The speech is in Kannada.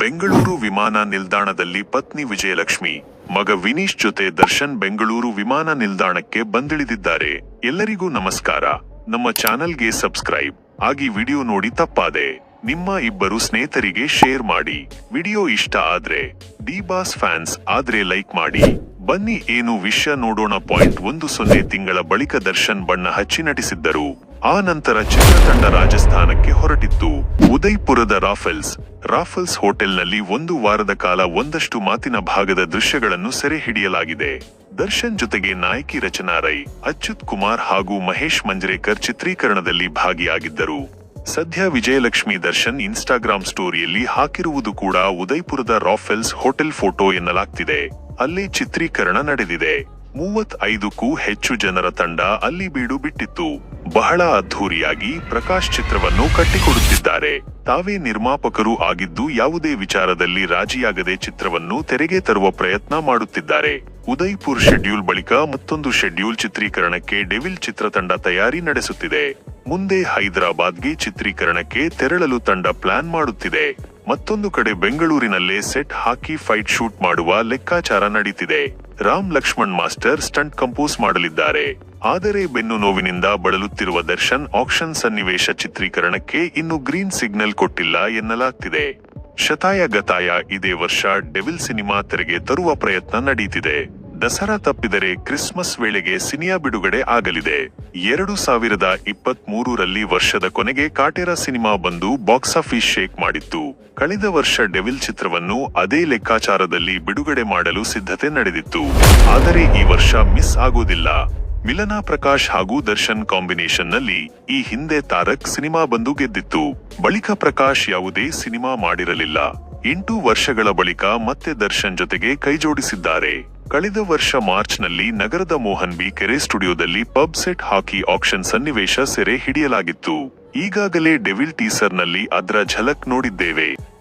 ಬೆಂಗಳೂರು ವಿಮಾನ ನಿಲ್ದಾಣದಲ್ಲಿ ಪತ್ನಿ ವಿಜಯಲಕ್ಷ್ಮಿ, ಮಗ ವಿನೀಶ್ ಜೊತೆ ದರ್ಶನ್ ಬೆಂಗಳೂರು ವಿಮಾನ ನಿಲ್ದಾಣಕ್ಕೆ ಬಂದಿಳಿದಿದ್ದಾರೆ. ಎಲ್ಲರಿಗೂ ನಮಸ್ಕಾರ. ನಮ್ಮ ಚಾನೆಲ್ಗೆ ಸಬ್ಸ್ಕ್ರೈಬ್. ಆಗಿ ವಿಡಿಯೋ ನೋಡಿ ತಪ್ಪಾದೆ. ನಿಮ್ಮ ಇಬ್ಬರು ಸ್ನೇಹಿತರಿಗೆ ಶೇರ್ ಮಾಡಿ. ವಿಡಿಯೋ ಇಷ್ಟ ಆದ್ರೆ ಡಿ ಬಾಸ್ ಫ್ಯಾನ್ಸ್ ಆದ್ರೆ ಲೈಕ್ ಮಾಡಿ. ಬನ್ನಿ ಏನು ವಿಷಯ ನೋಡೋಣ ಪಾಯಿಂಟ್ ಒಂದು ಸೊನ್ನೆ ತಿಂಗಳ ಬಳಿಕ ದರ್ಶನ್ ಬಣ್ಣ ಹಚ್ಚಿ ನಟಿಸಿದ್ದರು. ಆ ನಂತರ ಚಿತ್ರತಂಡ ರಾಜಸ್ಥಾನಕ್ಕೆ ಹೊರಟಿತ್ತು. ಉದಯ್ಪುರದ ರಾಫೆಲ್ಸ್ ರಾಫೆಲ್ಸ್ ಹೋಟೆಲ್ನಲ್ಲಿ ಒಂದು ವಾರದ ಕಾಲ ಒಂದಷ್ಟು ಮಾತಿನ ಭಾಗದ ದೃಶ್ಯಗಳನ್ನು ಸೆರೆ ಹಿಡಿಯಲಾಗಿದೆ ದರ್ಶನ್ ಜೊತೆಗೆ ನಾಯಕಿ ರಚನಾ ರೈ, ಅಚ್ಯುತ್ ಕುಮಾರ್ ಹಾಗೂ ಮಹೇಶ್ ಮಂಜ್ರೇಕರ್ ಚಿತ್ರೀಕರಣದಲ್ಲಿ ಭಾಗಿಯಾಗಿದ್ದರು. ಸದ್ಯ ವಿಜಯಲಕ್ಷ್ಮಿ ದರ್ಶನ್ ಇನ್ಸ್ಟಾಗ್ರಾಂ ಸ್ಟೋರಿಯಲ್ಲಿ ಹಾಕಿರುವುದು ಕೂಡ ಉದಯ್ಪುರದ ರಾಫೆಲ್ಸ್ ಹೋಟೆಲ್ ಫೋಟೋ ಎನ್ನಲಾಗ್ತಿದೆ. ಅಲ್ಲಿ ಚಿತ್ರೀಕರಣ ನಡೆದಿದೆ. ಮೂವತ್ತೈದಕ್ಕೂ ಹೆಚ್ಚು ಜನರ ತಂಡ ಅಲ್ಲಿ ಬೀಡು ಬಿಟ್ಟಿತ್ತು. ಬಹಳ ಅದ್ಧೂರಿಯಾಗಿ ಪ್ರಕಾಶ್ ಚಿತ್ರವನ್ನು ಕಟ್ಟಿಕೊಡುತ್ತಿದ್ದಾರೆ. ತಾವೇ ನಿರ್ಮಾಪಕರು ಆಗಿದ್ದು ಯಾವುದೇ ವಿಚಾರದಲ್ಲಿ ರಾಜಿಯಾಗದೆ ಚಿತ್ರವನ್ನು ತೆರೆಗೆ ತರುವ ಪ್ರಯತ್ನ ಮಾಡುತ್ತಿದ್ದಾರೆ. ಉದಯ್ಪುರ್ ಶೆಡ್ಯೂಲ್ ಬಳಿಕ ಮತ್ತೊಂದು ಶೆಡ್ಯೂಲ್ ಚಿತ್ರೀಕರಣಕ್ಕೆ ಡೆವಿಲ್ ಚಿತ್ರತಂಡ ತಯಾರಿ ನಡೆಸುತ್ತಿದೆ. ಮುಂದೆ ಹೈದರಾಬಾದ್ಗೆ ಚಿತ್ರೀಕರಣಕ್ಕೆ ತೆರಳಲು ತಂಡ ಪ್ಲಾನ್ ಮಾಡುತ್ತಿದೆ. ಮತ್ತೊಂದು ಕಡೆ ಬೆಂಗಳೂರಿನಲ್ಲೇ ಸೆಟ್ ಹಾಕಿ ಫೈಟ್ ಶೂಟ್ ಮಾಡುವ ಲೆಕ್ಕಾಚಾರ ನಡೀತಿದೆ. Ram Lakshman master stunt compose ಮಾಡಲಿದ್ದಾರೆ. ಆದರೆ ಬೆನ್ನು ನೋವಿನಿಂದ ಬಳಲುತ್ತಿರುವ ದರ್ಶನ್ ಆಕ್ಷನ್ ಸನ್ನಿವೇಶ ಚಿತ್ರೀಕರಣಕ್ಕೆ ಇನ್ನು ಗ್ರೀನ್ ಸಿಗ್ನಲ್ ಕೊಟ್ಟಿಲ್ಲ ಎನ್ನಲಾಗ್ತಿದೆ. ಶತಾಯ ಗತಾಯ ಇದೇ ವರ್ಷ ಡೆವಿಲ್ ಸಿನಿಮಾ ತೆರೆಗೆ ತರುವ ಪ್ರಯತ್ನ ನಡೀತಿದೆ. ದಸರಾ ತಪ್ಪಿದರೆ ಕ್ರಿಸ್ಮಸ್ ವೇಳೆಗೆ ಸಿನಿಯಾ ಬಿಡುಗಡೆ ಆಗಲಿದೆ. ಎರಡು ಸಾವಿರದ ಇಪ್ಪತ್ತ್ ಮೂರರಲ್ಲಿ ವರ್ಷದ ಕೊನೆಗೆ ಕಾಟೇರ ಸಿನಿಮಾ ಬಂದು ಬಾಕ್ಸ್ ಆಫೀಸ್ ಶೇಕ್ ಮಾಡಿತ್ತು. ಕಳೆದ ವರ್ಷ ಡೆವಿಲ್ ಚಿತ್ರವನ್ನು ಅದೇ ಲೆಕ್ಕಾಚಾರದಲ್ಲಿ ಬಿಡುಗಡೆ ಮಾಡಲು ಸಿದ್ಧತೆ ನಡೆದಿತ್ತು. ಆದರೆ ಈ ವರ್ಷ ಮಿಸ್ ಆಗೋದಿಲ್ಲ. ಮಿಲನಾ ಪ್ರಕಾಶ್ ಹಾಗೂ ದರ್ಶನ್ ಕಾಂಬಿನೇಷನ್ನಲ್ಲಿ ಈ ಹಿಂದೆ ತಾರಕ್ ಸಿನಿಮಾ ಬಂದು ಗೆದ್ದಿತ್ತು. ಬಳಿಕ ಪ್ರಕಾಶ್ ಯಾವುದೇ ಸಿನಿಮಾ ಮಾಡಿರಲಿಲ್ಲ. ಎಂಟು ವರ್ಷಗಳ ಬಳಿಕ ಮತ್ತೆ ದರ್ಶನ್ ಜೊತೆಗೆ ಕೈಜೋಡಿಸಿದ್ದಾರೆ. ಕಳೆದ ವರ್ಷ ಮಾರ್ಚ್ನಲ್ಲಿ ನಗರದ ಮೋಹನ್ ಬಿ ಕೆರೆ ಸ್ಟುಡಿಯೋದಲ್ಲಿ ಪಬ್ ಸೆಟ್ ಹಾಕಿ ಆಕ್ಷನ್ ಸನ್ನಿವೇಶ ಸೆರೆ ಹಿಡಿಯಲಾಗಿತ್ತು. ಈಗಾಗಲೇ ಡೆವಿಲ್ ಟೀಸರ್ನಲ್ಲಿ ಅದರ ಝಲಕ್ ನೋಡಿದ್ದೇವೆ.